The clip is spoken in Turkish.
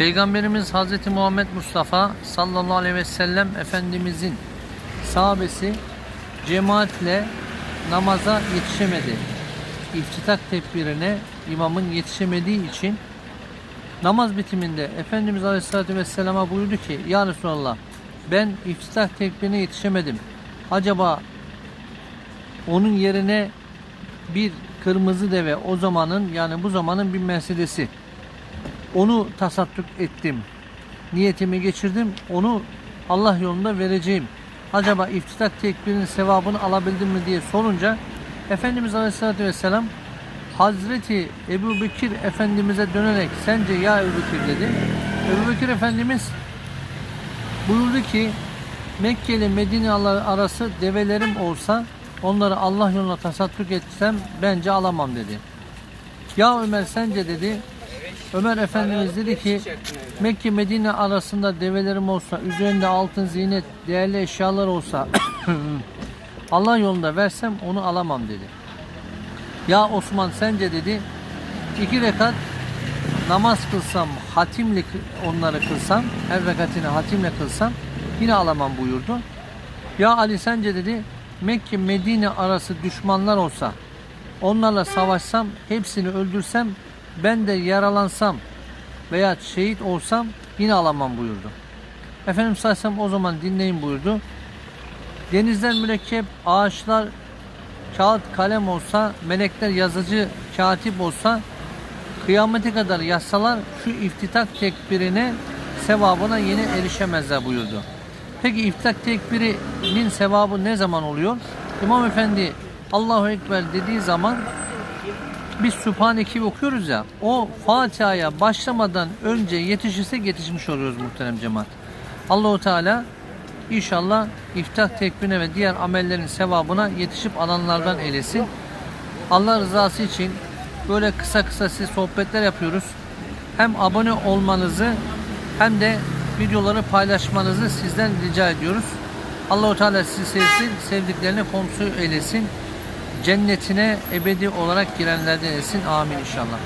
Peygamberimiz Hazreti Muhammed Mustafa sallallahu aleyhi ve sellem Efendimizin sahabesi cemaatle namaza yetişemedi. İftitak tekbirine imamın yetişemediği için namaz bitiminde Efendimiz Aleyhisselatü Vesselam'a buyurdu ki Ya Resulallah ben iftitak tekbirine yetişemedim. Acaba onun yerine bir kırmızı deve o zamanın yani bu zamanın bir Mercedes'i onu tasadduk ettim. Niyetimi geçirdim. Onu Allah yolunda vereceğim. Acaba iftitak tekbirinin sevabını alabildim mi diye sorunca Efendimiz Aleyhisselatü Vesselam Hazreti Ebu Bekir Efendimiz'e dönerek sence ya Ebu Bekir dedi. Ebu Bekir Efendimiz buyurdu ki Mekke ile Medine arası develerim olsa onları Allah yoluna tasadduk etsem bence alamam dedi. Ya Ömer sence dedi. Ömer Efendimiz dedi ki Mekke Medine arasında develerim olsa üzerinde altın zinet değerli eşyalar olsa Allah yolunda versem onu alamam dedi. Ya Osman sence dedi iki rekat namaz kılsam hatimle onları kılsam her rekatini hatimle kılsam yine alamam buyurdu. Ya Ali sence dedi Mekke Medine arası düşmanlar olsa onlarla savaşsam hepsini öldürsem ben de yaralansam veya şehit olsam yine alamam buyurdu. Efendimiz sallallahu o zaman dinleyin buyurdu. Denizden mürekkep, ağaçlar, kağıt, kalem olsa, melekler yazıcı, katip olsa, kıyamete kadar yazsalar şu iftitak tekbirine sevabına yine erişemezler buyurdu. Peki iftitak tekbirinin sevabı ne zaman oluyor? İmam Efendi Allahu Ekber dediği zaman biz Sübhaneke okuyoruz ya o Fatiha'ya başlamadan önce yetişirse yetişmiş oluyoruz muhterem cemaat. Allahu Teala inşallah iftah tekbirine ve diğer amellerin sevabına yetişip alanlardan eylesin. Allah rızası için böyle kısa kısa siz sohbetler yapıyoruz. Hem abone olmanızı hem de videoları paylaşmanızı sizden rica ediyoruz. Allahu Teala sizi sevsin, sevdiklerine komşu eylesin cennetine ebedi olarak girenlerden etsin. Amin inşallah.